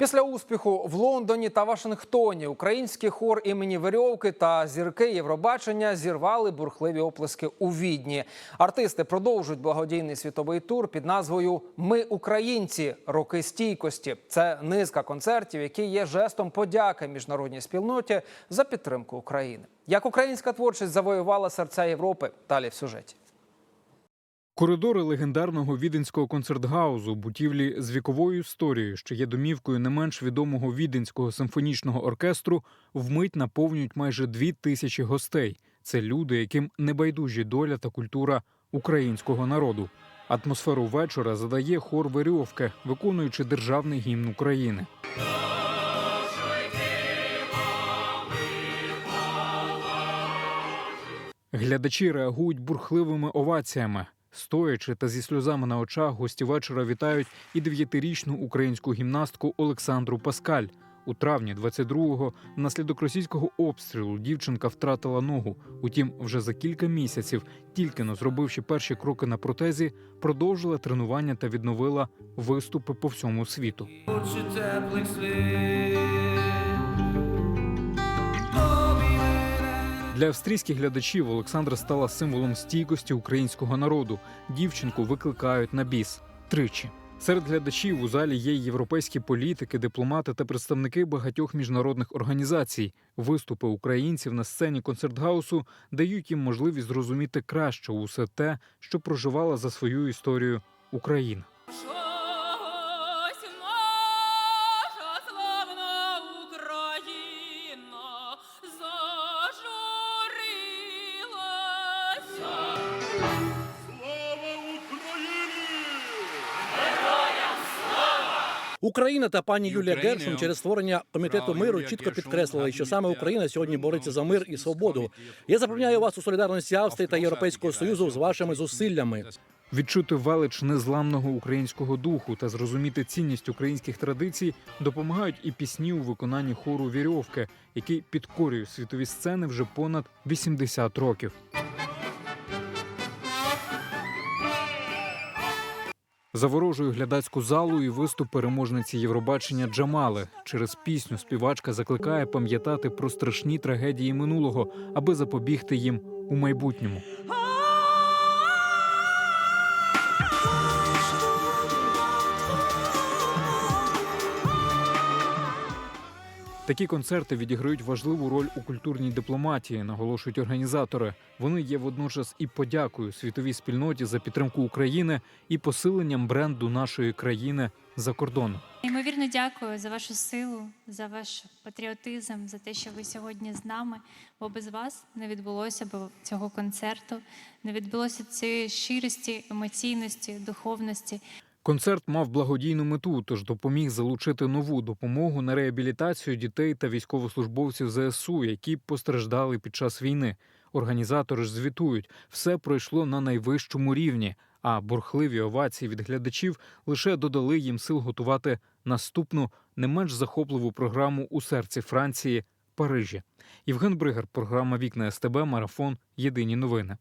Після успіху в Лондоні та Вашингтоні український хор імені Верьовки та зірки Євробачення зірвали бурхливі оплески у Відні. Артисти продовжують благодійний світовий тур під назвою Ми українці роки стійкості. Це низка концертів, які є жестом подяки міжнародній спільноті за підтримку України. Як українська творчість завоювала серця Європи? Далі в сюжеті. Коридори легендарного віденського концертгаузу, будівлі з віковою історією, що є домівкою не менш відомого віденського симфонічного оркестру, вмить наповнюють майже дві тисячі гостей. Це люди, яким небайдужі доля та культура українського народу. Атмосферу вечора задає хор Верьовки, виконуючи державний гімн України. Глядачі реагують бурхливими оваціями. Стоячи та зі сльозами на очах, гості вечора вітають і дев'ятирічну українську гімнастку Олександру Паскаль. У травні 22-го внаслідок російського обстрілу дівчинка втратила ногу. Утім, вже за кілька місяців, тільки но зробивши перші кроки на протезі, продовжила тренування та відновила виступи по всьому світу. Теплих слів. Для австрійських глядачів Олександра стала символом стійкості українського народу. Дівчинку викликають на біс тричі. Серед глядачів у залі є європейські політики, дипломати та представники багатьох міжнародних організацій. Виступи українців на сцені концертгаусу дають їм можливість зрозуміти краще усе те, що проживала за свою історію Україна. Україна та пані Юлія Гершин через створення комітету миру чітко підкреслили, що саме Україна сьогодні бореться за мир і свободу. Я запевняю вас у солідарності Австрії та Європейського союзу з вашими зусиллями. Відчути велич незламного українського духу та зрозуміти цінність українських традицій допомагають і пісні у виконанні хору Вірьовки, який підкорює світові сцени вже понад 80 років. Заворожує глядацьку залу і виступ переможниці Євробачення Джамали. Через пісню співачка закликає пам'ятати про страшні трагедії минулого, аби запобігти їм у майбутньому. Такі концерти відіграють важливу роль у культурній дипломатії, наголошують організатори. Вони є водночас і подякою світовій спільноті за підтримку України і посиленням бренду нашої країни за кордоном. Ймовірно, дякую за вашу силу, за ваш патріотизм, за те, що ви сьогодні з нами. Бо без вас не відбулося б цього концерту, не відбулося цієї щирості, емоційності, духовності. Концерт мав благодійну мету, тож допоміг залучити нову допомогу на реабілітацію дітей та військовослужбовців ЗСУ, які постраждали під час війни. Організатори ж звітують, все пройшло на найвищому рівні. А бурхливі овації від глядачів лише додали їм сил готувати наступну не менш захопливу програму у серці Франції Парижі. Євген Бригар, програма Вікна СТБ, марафон. Єдині новини.